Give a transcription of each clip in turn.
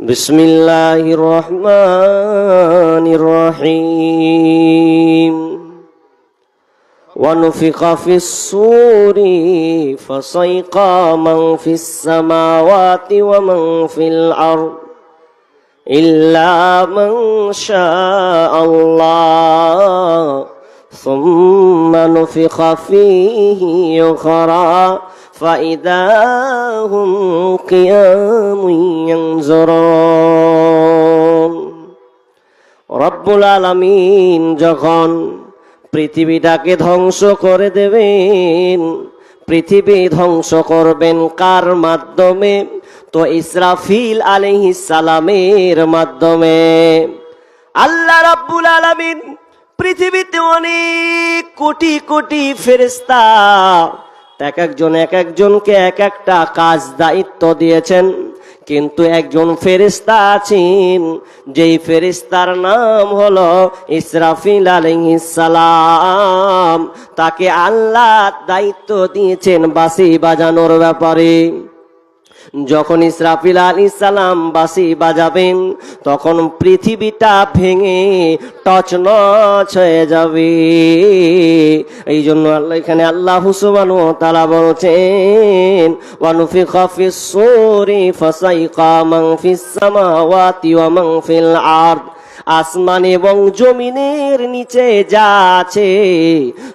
بسم الله الرحمن الرحيم ونفخ في الصور فصيق من في السماوات ومن في الأرض إلا من شاء الله ثم نفخ فيه أخرى فإذا هم قيام ينظرون রব্বুল আলামিন যখন পৃথিবীটাকে ধ্বংস করে দেবেন পৃথিবী ধ্বংস করবেন কার মাধ্যমে তো ইসরাফিল আলাইহিস সালামের মাধ্যমে আল্লাহ রাব্বুল আলামিন পৃথিবীতে অনেক কোটি কোটি ফেরেশতা এক একজন এক একজনকে এক একটা কাজ দায়িত্ব দিয়েছেন, কিন্তু একজন ফেরিস্তা আছেন, যেই ফেরিস্তার নাম হলো ইসরাফিল সালাম। তাকে আল্লাহ দায়িত্ব দিয়েছেন বাসি বাজানোর ব্যাপারে। যখন ইসরাফিল আলী সালাম বাসি বাজাবেন, তখন পৃথিবীটা ভেঙে টচনচ হয়ে যাবে। এই জন্য আল্লাহ এখানে আল্লাহ হুসুবানু তারা বলছেন ওয়ানুফি খফি সোরি ফসাই কামাং ফিস সামাওয়াতি ওয়া মান ফিল আরদ। আসমান এবং জমিনের নিচে যা আছে,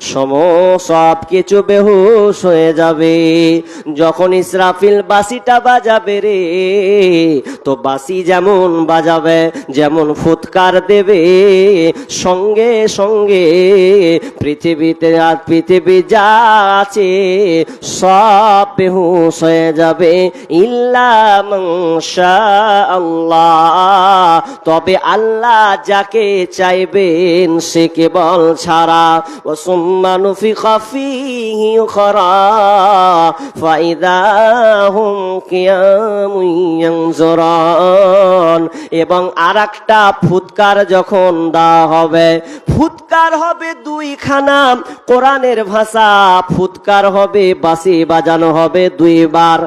সম সব কিছু বেহুশ হয়ে যাবে। যখন ইসরাফিল বাসিটা বাজাবে রে, তো বাসি যেমন বাজাবে, যেমন ফুৎকার দেবে, সঙ্গে সঙ্গে পৃথিবীতে আর পৃথিবী যা আছে, সব বেহুশ হয়ে যাবে। ইল্লা আল্লাহ তবে আল্লাহ যাকে চাইবেন সে কেবল ছাড়া। ও সুম্মানুফি খাফিহি খরা, ফাইদা হুম কিয়ামুন এবং আর একটা ফুৎকার যখন দেওয়া হবে, ফুৎকার হবে দুইখানা। কোরআনের ভাষা ফুৎকার হবে বাসি বাজানো হবে দুইবার।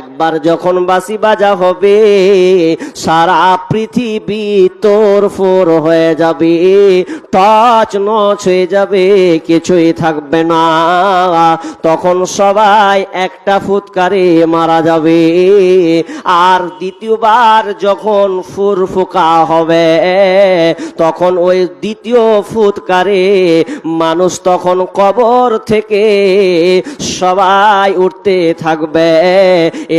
একবার যখন বাসি বাজা হবে, সারা পৃথিবী তোর ফোর হয়ে যাবে টচ নচ হয়ে যাবে, কিছুই থাকবে না। তখন সবাই একটা ফুৎকারে মারা যাবে। আর দ্বিতীয়বার যখন ফুর ফুকা হবে, তখন ওই দ্বিতীয় ফুৎকারে মানুষ তখন কবর থেকে সবাই উঠতে থাকবে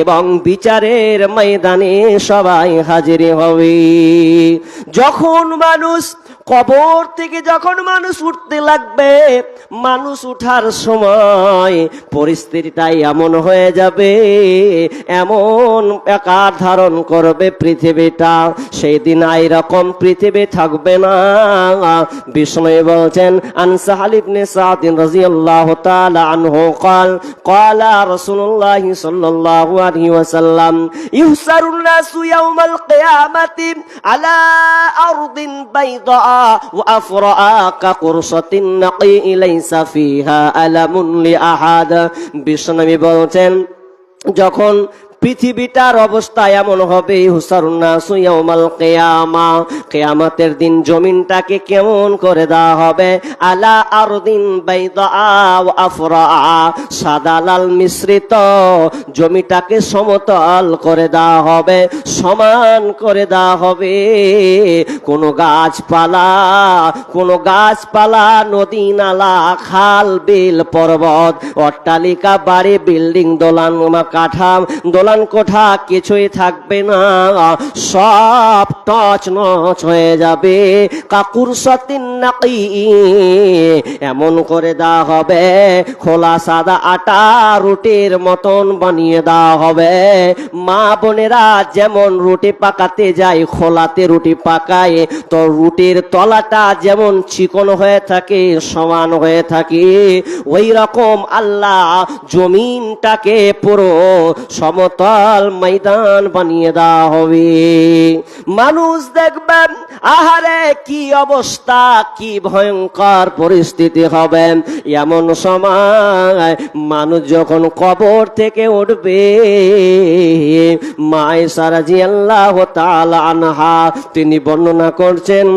এবং বিচারের ময়দানে সবাই হাজির হবে। যখন মানুষ কবর থেকে যখন মানুষ উঠতে লাগবে মানুষ উঠার সময় পরিস্থিতিটা এমন হয়ে যাবে এমন আকার ধারণ করবে পৃথিবীটা সেই দিন রকম পৃথিবী থাকবে না বিষ্ণু বলছেন আনসাহাল ইবনে সাদিন রাদিয়াল্লাহু তাআলা আনহু قال قال رسول الله صلى الله عليه وسلم يحشر الناس يوم القيامة على أرض بيضاء وأفرأ كقرصة النقي ليس فيها ألم لأحد বিষ্ণবী বলছেন যখন পৃথিবীটার অবস্থা এমন হবে হুসারুন্নাসুয়াল কেয়ামা। কেয়ামতের দিন জমিনটাকে কেমন করে দেওয়া হবে? আলা আর দিন সাদা লাল মিশ্রিত জমিটাকে সমতল করে দেওয়া হবে, সমান করে দেওয়া হবে। কোনো গাছপালা কোনো গাছপালা, নদী, নালা, খাল, বিল, পর্বত, অট্টালিকা, বাড়ি, বিল্ডিং, দোলান কাঠাম দোলান কোঠা কিছুই থাকবে না। সব টচ নচ হয়ে যাবে। কাকুর সতিন নাকি? এমন করে দেওয়া হবে। খোলা সাদা আটা রুটির মতন বানিয়ে দেওয়া হবে। মা বোনেরা যেমন রুটি পাকাতে যায়, খোলাতে রুটি পাকায়, তো রুটির তলাটা যেমন চিকন হয়ে থাকে, সমান হয়ে থাকে। ওই রকম আল্লাহ জমিনটাকে পুরো সমতল ময়দান বানিয়ে দেওয়া হবে। মানুষ দেখবেন, আহারে, কি অবস্থা, কি ভয়ঙ্কর পরিস্থিতি হবে। এমন সময় মানুষ যখন কবর থেকে উঠবে মায় সারাজি আল্লাহ আনহা, তিনি বর্ণনা করছেন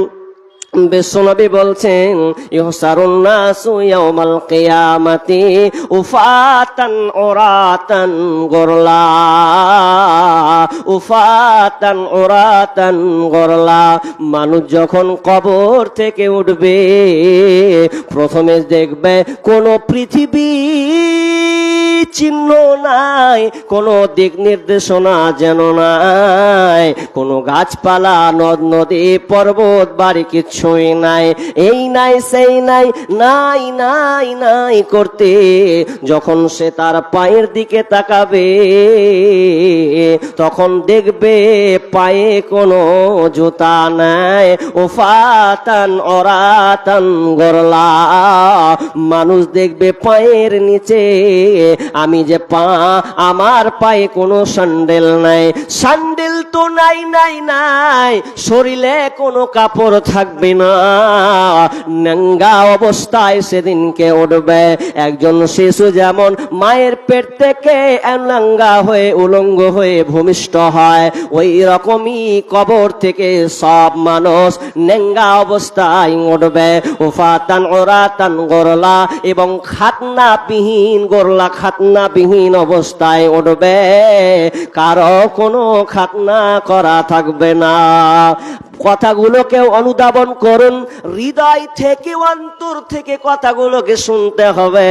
বিশ্বনবী বলছেন, ইহসারুন নাসু ইয়াউমাল কিয়ামাতি উফাতান উরাতান গরলা, উফাতান উরাতান গরলা। মানুষ যখন কবর থেকে উঠবে, প্রথমে দেখবে কোন পৃথিবী চিহ্ন নাই, কোনো দিক নির্দেশনা যেন নাই। কোনো গাছপালা, নদ, নদী, পর্বত, বাড়ি কিছুই নাই। এই নাই, সেই নাই নাই নাই নাই করতে, যখন সে তার পায়ের দিকে তাকাবে, তখন দেখবে পায়ে কোনো জুতা নাই। ওফাতান অরাতান, গরলা। মানুষ দেখবে পায়ের নিচে আমি যে পা আমার পায়ে কোনো স্যান্ডেল নাই, স্যান্ডেল তো নাই নাই নাই, শরীরে কোনো কাপড় থাকবে না। নাঙ্গা অবস্থায় সেদিনকে উঠবে, একজন শিশু যেমন মায়ের পেট থেকে নাঙ্গা হয়ে উলঙ্গ হয়ে ভূমিষ্ঠ হয়, ওই রকমই কবর থেকে সব মানুষ নেঙ্গা অবস্থায় উঠবে। উফাতান ওরাতান গরলা এবং খাতনা বিহীন গরলা খাতনা বিহীন অবস্থায় উঠবে কারও কোনো খাতনা করা থাকবে না। কথাগুলোকে অনুধাবন করুন। হৃদয় থেকে, অন্তর থেকে কথাগুলোকে শুনতে হবে।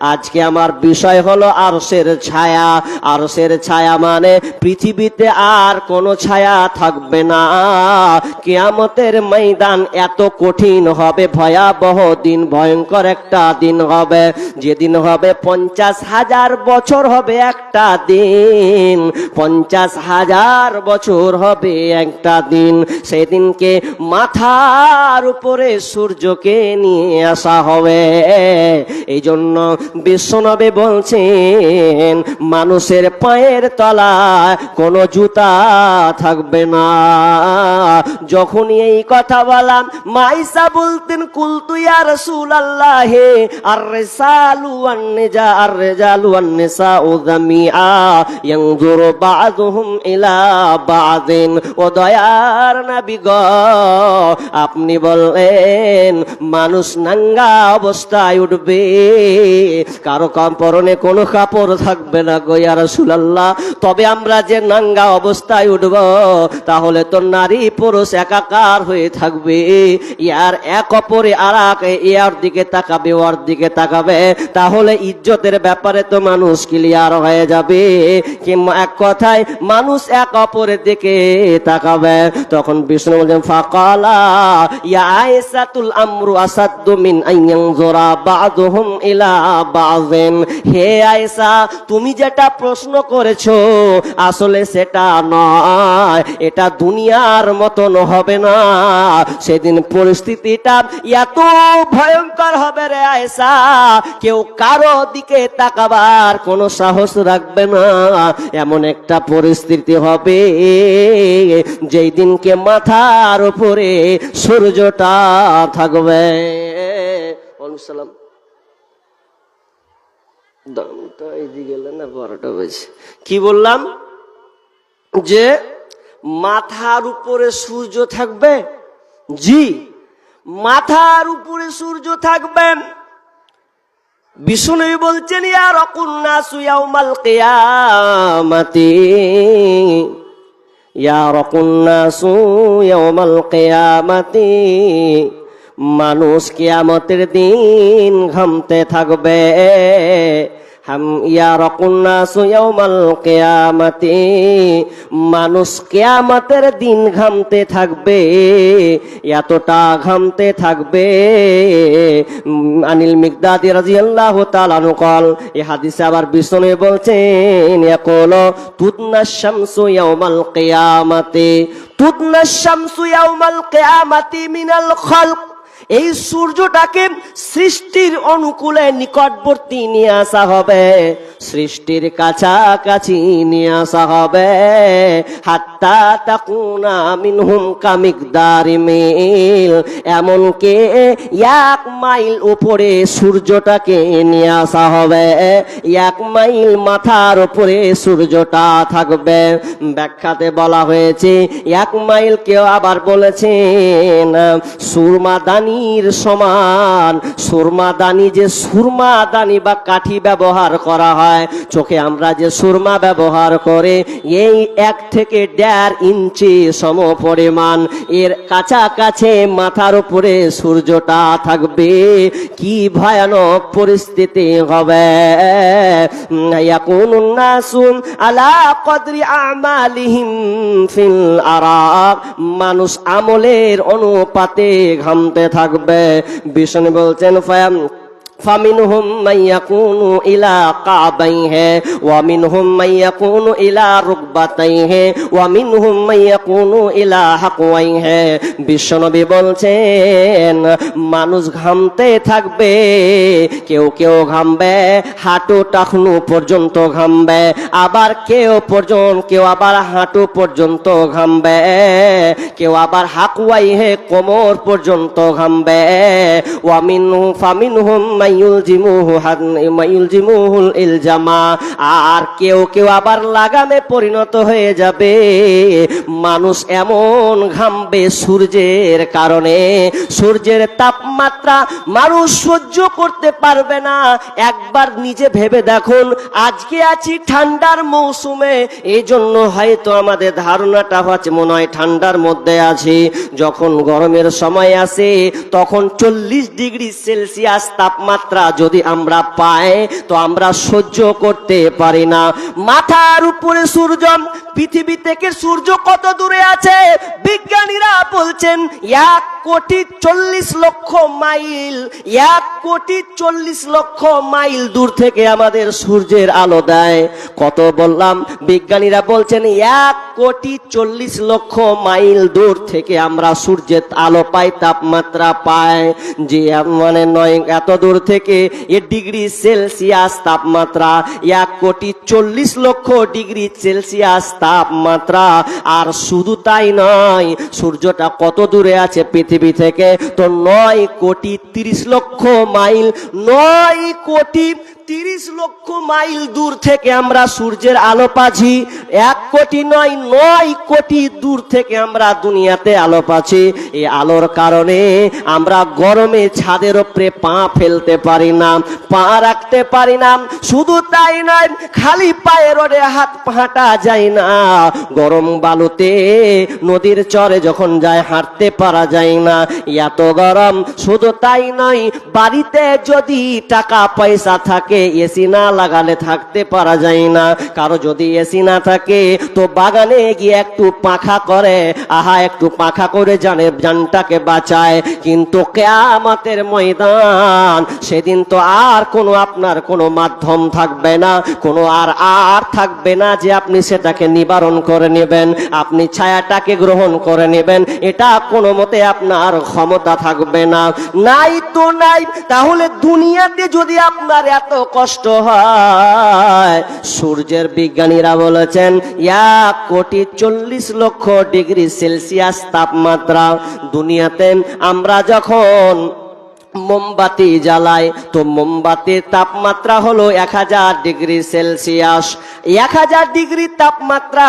আজকে আমার বিষয় হলো আরসের ছায়া। আরসের ছায়া মানে পৃথিবীতে আর কোনো ছায়া থাকবে না। কেয়ামতের ময়দান এত কঠিন হবে, ভয়াবহ দিন, ভয়ঙ্কর একটা দিন হবে। যেদিন হবে পঞ্চাশ হাজার বছর হবে একটা দিন। পঞ্চাশ হাজার বছর হবে একটা দিন। সেদিনকে মাথার উপরে সূর্যকে নিয়ে আসা হবে। এই জন্য বিশ্বনবী বলছেন, মানুষের পায়ের তলায় কোনো জুতা থাকবে না। যখনই এই কথা বললাম, মাইসা বলতেন, কুলতু ইয়া রাসূল আল্লাহ আর রিসালু ওয়ান নিজা আর রিজালু ওয়ান নিসাউ জামিআ ইয়ানজুরু বা'দুহুম ইলা বা'দিন, ও দয়ার নবী গ, আপনি বললেন, মানুষ নাঙ্গা অবস্থায় উঠবে। কারও পরনে কোনো কাপড় থাকবে না গো, ইয়া তবে আমরা যে নাঙ্গা অবস্থায় উঠব, তাহলে তো নারী পুরুষ একাকার হয়ে থাকবে। ইয়ার এক অপরে আর ইয়ার দিকে তাকাবে, ওর দিকে তাকাবে। তাহলে ইজ্জতের ব্যাপারে তো মানুষ ক্লিয়ার হয়ে যাবে। কিংবা এক কথায়, মানুষ এক অপরের দিকে তাকাবে। তখন বিষ্ণু বলছেন, ফাকালা আমরু ইলা হে আয়েশা, তুমি যেটা প্রশ্ন করেছ, আসলে সেটা নয়। এটা দুনিয়ার মতন হবে না। সেদিন পরিস্থিতিটা এত ভয়ঙ্কর হবে রে আয়েশা। কেউ কারও দিকে তাকাবার কোনো সাহস রাখবে না। এমন একটা পরিস্থিতি হবে, যেই দিনকে মাথার উপরে সূর্যটা থাকবে। দামটা গেলে না, বারোটা কি বললাম? যে মাথার উপরে সূর্য থাকবে? জি, মাথার উপরে সূর্য থাকবেন বিষ্ণুনবী বলছেন, ইয়া রকুন্না সুয়াউমাল কিয়ামাতি। মানুষ কিয়ামতের দিন ঘামতে থাকবে। মানুষ কিয়ামতের দিন ঘামতে থাকবে, এতটা ঘামতে থাকবে। আনিল মিকদাদি রাদিয়াল্লাহু তাআলা আনহু কল এই হাদিসে আবার বিষ্ণু বলছেন, ইয়াকুল তুদনা শামসু ইয়াউমাল কিয়ামাতি, তুদনা শামসু ইয়াউমাল কিয়ামাতি মিনাল খালক। এই সূর্যটাকে সৃষ্টির অনুকূলে নিকটবর্তী নিয়ে আসা হবে। সৃষ্টির কাছাকাছি নিয়ে আসা হবে। হাত্তা তাকুনা মিনহুম কামিকদারি মিল। এমনকি এক মাইল উপরে সূর্যটাকে নিয়ে আসা হবে। এক মাইল মাথার উপরে সূর্যটা থাকবে। ব্যাখ্যাতে বলা হয়েছে, এক মাইল কেউ আবার বলেছেন সুরমাদানির সমান। সুরমাদানি যে সুরমাদানি বা কাঠি ব্যবহার করা হয়, চোখে আমরা যে সুরমা ব্যবহার করে, এই এক থেকে দেড় ইঞ্চি সম পরিমাণ এর কাছাকাছি মাথার উপরে সূর্যটা থাকবে। কি ভয়ানক পরিস্থিতি হবে। আলা কদরি আমালিহিম ফিল আরাক মানুষ আমলের অনুপাতে ঘামতে থাকবে। বিষ্ণু বলছেন ফায়াম। فمنهم من يكون إلى قعبيه ومنهم من يكون إلى ركبتيه ومنهم من يكون إلى حقويه বিশ্বনবী বলছেন মানুষ ঘামতে থাকবে কেউ কেউ ঘামবে হাঁটু টাকনু পর্যন্ত ঘামবে আবার কেউ পর্যন্ত কেউ আবার হাঁটু পর্যন্ত ঘামবে কেউ আবার হাকুয়াই হে কোমর পর্যন্ত ঘামবে ওয়ামিনু ফামিনহুম আর কেউ কেউ আবার লাগামে পরিণত হয়ে যাবে। মানুষ এমন ঘামবে সূর্যের কারণে। সূর্যের তাপমাত্রা মানুষ সহ্য করতে পারবে না। একবার নিজে ভেবে দেখুন, আজকে আছি ঠান্ডার মৌসুমে। এই জন্য হয়তো আমাদের ধারণাটা হচ্ছে মনে হয় ঠান্ডার মধ্যে আছি। যখন গরমের সময় আসে, তখন চল্লিশ ডিগ্রি সেলসিয়াস তাপমাত্রা যদি আমরা পাই, তো আমরা সহ্য করতে পারি না। মাথার উপরে সূর্য, পৃথিবী থেকে সূর্য কত দূরে আছে? বিজ্ঞানীরা বলছেন, এক কোটি চল্লিশ লক্ষ মাইল। এক কোটি চল্লিশ লক্ষ মাইল দূর থেকে আমাদের সূর্যের আলো দেয়। কত বললাম? বিজ্ঞানীরা বলছেন, এক কোটি চল্লিশ লক্ষ মাইল দূর থেকে আমরা সূর্যের আলো পাই, তাপমাত্রা পাই। যে মানে নয়, এত দূর থেকে এ ডিগ্রি সেলসিয়াস তাপমাত্রা এক কোটি চল্লিশ লক্ষ ডিগ্রি সেলসিয়াস তাপমাত্রা। আর শুধু তাই নয়, সূর্যটা কত দূরে আছে পৃথিবী থেকে? তো নয় কোটি তিরিশ লক্ষ মাইল, নয় কোটি তিরিশ লক্ষ মাইল দূর থেকে আমরা সূর্যের আলো পাচ্ছি। এক কোটি নয় নয় কোটি দূর থেকে আমরা দুনিয়াতে আলো পাচ্ছি। এই আলোর কারণে আমরা গরমে ছাদের ওপরে পা ফেলতে পারি না, পা রাখতে পারি না। শুধু তাই নয়, খালি পায়ে রোডে হাত হাঁটা যায় না। গরম বালুতে নদীর চরে যখন যায়, হাঁটতে পারা যায় না। এত গরম, শুধু তাই নয়, বাড়িতে যদি টাকা পয়সা থাকে এসি না লাগালে থাকতে পারা যায় না। কারও যদি এসি না থাকে, তো বাগানে গিয়ে একটু পাখা করে। আহা, একটু পাখা করে জানে, জানটাকে বাঁচায়। কিন্তু কেয়ামাতের ময়দান, সেদিন তো আর কোনো আপনার কোনো মাধ্যম থাকবে না। কোনো আর আর থাকবে না যে আপনি সেটাকে নিবারণ করে নেবেন। আপনি ছায়াটাকে গ্রহণ করে নেবেন। এটা কোনো মতে আপনার ক্ষমতা থাকবে না। নাই তো নাই। তাহলে দুনিয়াতে যদি আপনার এত কষ্ট হয়। সূর্যের বিজ্ঞানীরা বলেছেন এক কোটি চল্লিশ লক্ষ ডিগ্রি সেলসিয়াস তাপমাত্রা দুনিয়াতে আমরা যখন মোমবাতি জ্বালায়। তো মোমবাতির তাপমাত্রা হলো এক হাজার ডিগ্রি সেলসিয়াস। এক হাজার ডিগ্রি তাপমাত্রা,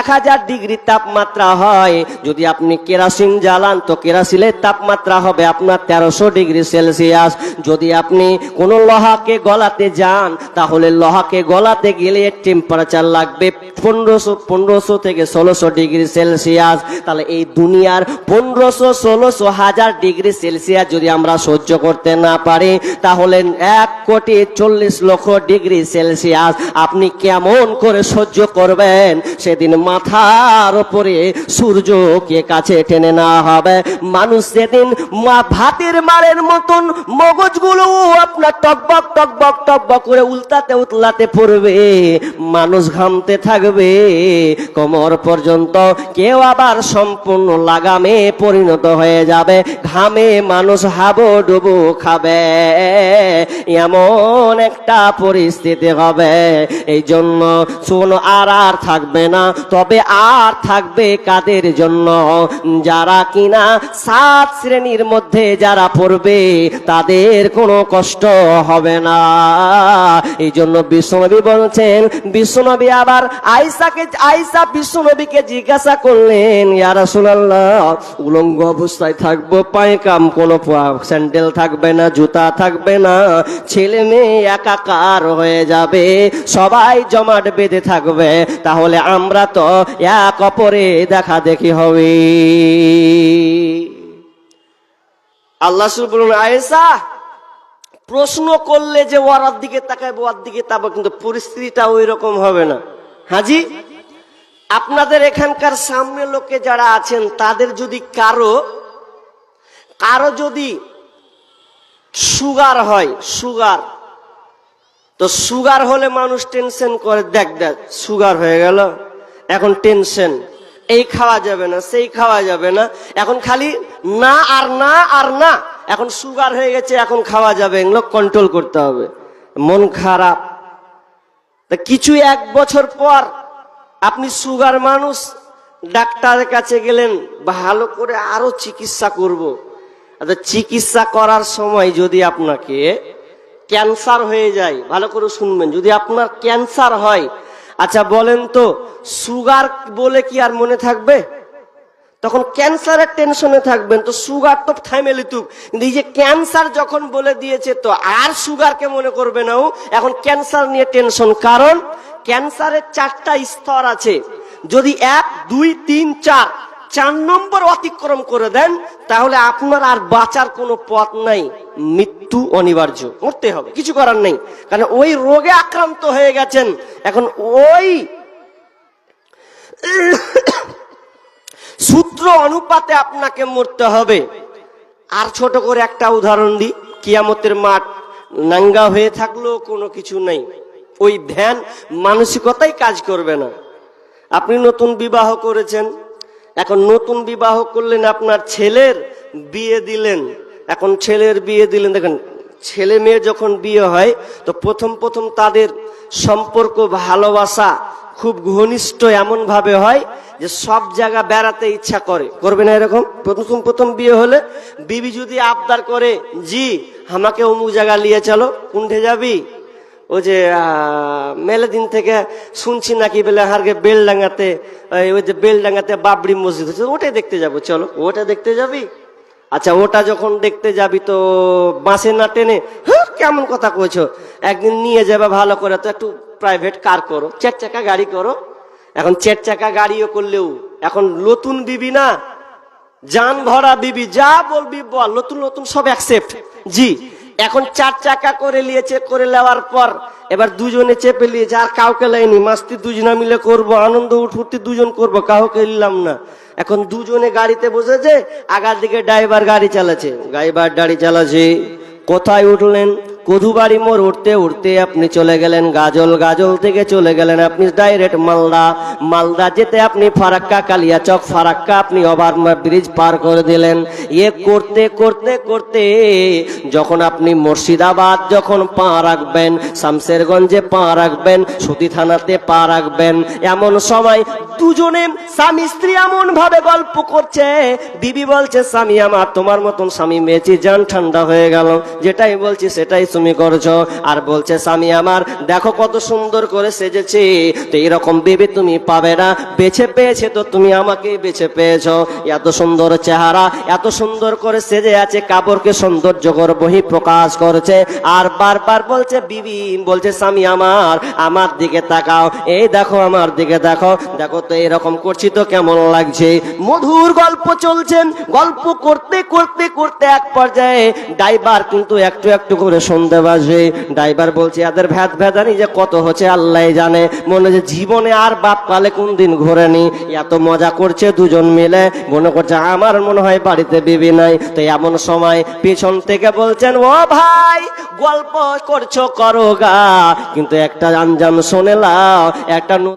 এক হাজার ডিগ্রি তাপমাত্রা হয়। যদি আপনি কেরাসিন জ্বালান, তো কেরাসিনের তাপমাত্রা হবে আপনার তেরোশো ডিগ্রি সেলসিয়াস। যদি আপনি কোনো লোহাকে গলাতে যান, তাহলে লোহাকে গলাতে গেলে টেম্পারেচার লাগবে পনেরোশো পনেরোশো থেকে ষোলোশো ডিগ্রি সেলসিয়াস। তাহলে এই দুনিয়ার পনেরোশো, ষোলোশো, হাজার ডিগ্রি সেলসিয়াস যদি আমরা সহ্য সহ্য করতে না পারি, তাহলে এক কোটি চল্লিশ লক্ষ ডিগ্রি সেলসিয়াস আপনি কেমন করে সহ্য করবেন? সেদিন মাথার উপরে সূর্যকে কাছে টেনে নেওয়া হবে। মানুষ সেদিন ভাতের মারের মতন মগজগুলো আপনার টকবক টকবক টকবক করে উল্টাতে উতলাতে পড়বে। মানুষ ঘামতে থাকবে। কোমর পর্যন্ত কেউ আবার সম্পূর্ণ লাগামে পরিণত হয়ে যাবে। ঘামে মানুষ হাবো ডুবু খাবে, এমন একটা পরিস্থিতি হবে। এই জন্য শোনো, আর আর থাকবে না, তবে আর থাকবে কাদের জন্য? যারা কিনা সাত শ্রেণির মধ্যে যারা পড়বে, তাদের কোনো কষ্ট হবে না। এই জন্য বিশ্বনবী বলছেন, বিশ্বনবী আবার আইসাকে, আইসা বিশ্বনবীকে জিজ্ঞাসা করলেন, ইয়া রাসূলুল্লাহ, উলঙ্গ অবস্থায় থাকব, পায়ে কাম কোনো পা- স্যান্ডেল থাকবে না, জুতা থাকবে না, ছেলে মেয়ে একাকার হয়ে যাবে, সবাই জমাট বেঁধে থাকবে, তাহলে আমরা তো এক অপরে দেখা দেখি হবে। আল্লাহ বলুন, আয়েশা, প্রশ্ন করলে যে ওয়ার দিকে তাকাবো ওর দিকে তাকাবো, কিন্তু পরিস্থিতিটা ওই রকম হবে না। হাজি আপনাদের এখানকার সামনে লোকে যারা আছেন, তাদের যদি কারও কারও যদি সুগার হয়, সুগার। তো সুগার হলে মানুষ টেনশন করে, দেখ দেখ, সুগার হয়ে গেল, এখন টেনশন। এই খাওয়া যাবে না, সেই খাওয়া যাবে না, এখন খালি না আর না আর না, এখন সুগার হয়ে গেছে, এখন খাওয়া যাবে, এগুলো কন্ট্রোল করতে হবে। মন খারাপ। তা কিছু এক বছর পর আপনি সুগার মানুষ, ডাক্তারের কাছে গেলেন, ভালো করে আরও চিকিৎসা করব। আচ্ছা চিকিৎসা করার সময় যদি আপনাকে ক্যান্সার হয়ে যায়, ভালো করে শুনবেন, যদি আপনার ক্যান্সার হয় আচ্ছা বলেন তো, সুগার বলে কি আর মনে থাকবে? তখন ক্যান্সারের টেনশনে থাকবেন, তো সুগার তো থামে লিতুক কিন্তু এই যে ক্যান্সার যখন বলে দিয়েছে, তো আর সুগারকে মনে করবে না এখন ক্যান্সার নিয়ে টেনশন, কারণ ক্যান্সারের চারটা স্তর আছে। যদি এক, দুই, তিন, চার চার নম্বর অতিক্রম করে দেন, তাহলে আপনার আর বাঁচার কোনো পথ নাই। মৃত্যু অনিবার্য মরতে হবে, কিছু করার নেই। কারণ ওই রোগে আক্রান্ত হয়ে গেছেন, এখন ওই সূত্র অনুপাতে আপনাকে মরতে হবে। আর ছোট করে একটা উদাহরণ দিই, কিয়ামতের মাঠ নাঙ্গা হয়ে থাকলেও কোনো কিছু নেই। ওই ধ্যান মানসিকতাই কাজ করবে না। আপনি নতুন বিবাহ করেছেন এখন নতুন বিবাহ করলেন আপনার ছেলের বিয়ে দিলেন। এখন ছেলের বিয়ে দিলেন। দেখেন, ছেলে মেয়ে যখন বিয়ে হয়, তো প্রথম প্রথম তাদের সম্পর্ক, ভালোবাসা খুব ঘনিষ্ঠ এমন ভাবে হয় যে সব জায়গা বেড়াতে ইচ্ছা করে। করবে না এরকম? প্রথম প্রথম বিয়ে হলে বিবি যদি আবদার করে, জি, আমাকে অমুক জায়গা নিয়ে চলো কুণ্ঠে যাবি? ও যে মেলে দিন থেকে শুনছি নাকি বলে হারকে বেলডাঙ্গাতে ওই যে বেলডাঙ্গাতে বাবরি মসজিদ হচ্ছে, ওটাই দেখতে যাব, চলো। ওটা দেখতে যাবি? আচ্ছা ওটা যখন দেখতে যাবি তো বাসে না টেনে হ্যাঁ কেমন কথা কইছো? একদিন নিয়ে যাবে ভালো করে, তো একটু প্রাইভেট কার করো চার চাকা গাড়ি করো। এখন চার চাকা গাড়িও করলেও, এখন নতুন বিবি না যান ভরা বিবি, যা বলবি বল, নতুন নতুন সব অ্যাকসেপ্ট জি। এখন চার চাকা করে নিয়েছে, করে নেওয়ার পর এবার দুজনে চেপে নিয়েছে, আর কাউকে লাইনি মাস্তি দুজনে মিলে করব, আনন্দ ফুর্তি দুজন করব, কাউকে নিলাম না। এখন দুজনে গাড়িতে বসেছে, আগার দিকে ড্রাইভার গাড়ি চালাচ্ছে। ড্রাইভার গাড়ি চালাচ্ছে, কোথায় উঠলেন? কধুবাড়ি মোড় উঠতে উঠতে আপনি চলে গেলেন গাজল গাজল থেকে চলে গেলেন আপনি ডাইরেক্ট মালদা। মালদা যেতে আপনি ফারাক্কা, কালিয়াচক, ফারাক্কা আপনি ওভার ব্রিজ পার করে দিলেন। ইয়ে করতে করতে করতে যখন আপনি মুর্শিদাবাদ যখন পা রাখবেন শামশেরগঞ্জে পা রাখবেন, সুতি থানাতে পা রাখবেন, এমন সময় দুজনে স্বামী, স্ত্রী এমন ভাবে গল্প করছে। বিবি বলছে, স্বামী আমার, তোমার মতন স্বামী মেয়েছি যান ঠান্ডা হয়ে গেল। যেটাই বলছি, সেটাই তুমি করছ। আর বলছে, স্বামী আমার, দেখো কত সুন্দর করে সেজেছি। তো এরকম বিবি তুমি পাবে না। বেছে পেয়েছে তো তুমি আমাকে বেছে পেয়েছ। এত সুন্দর চেহারা, এত সুন্দর করে সেজে আছে, কাপড়কে সৌন্দর্য করে বহি প্রকাশ করছে। আর বারবার বলছে, বিবি, বলছে, স্বামী আমার আমার দিকে তাকাও। এই দেখো, আমার দিকে দেখো। দেখো তো এরকম করছি তো কেমন লাগছে। মধুর গল্প চলছেন গল্প করতে করতে করতে এক পর্যায়ে ড্রাইভার কিন্তু একটু একটু করে শুনতে পাচ্ছে ড্রাইভার বলছে, এদের ভেদ ভেদানি যে কত হচ্ছে আল্লাহ জানে। মনে হচ্ছে জীবনে আর বাপ কালে কোন দিন ঘোরেনি। এত মজা করছে দুজন মিলে। মনে করছে আমার মনে হয় বাড়িতে বিবি নাই। তো এমন সময় পিছন থেকে বলছেন, ও ভাই, গল্প করছ করো গা। কিন্তু একটা আঞ্জাম শুনে লাও, একটা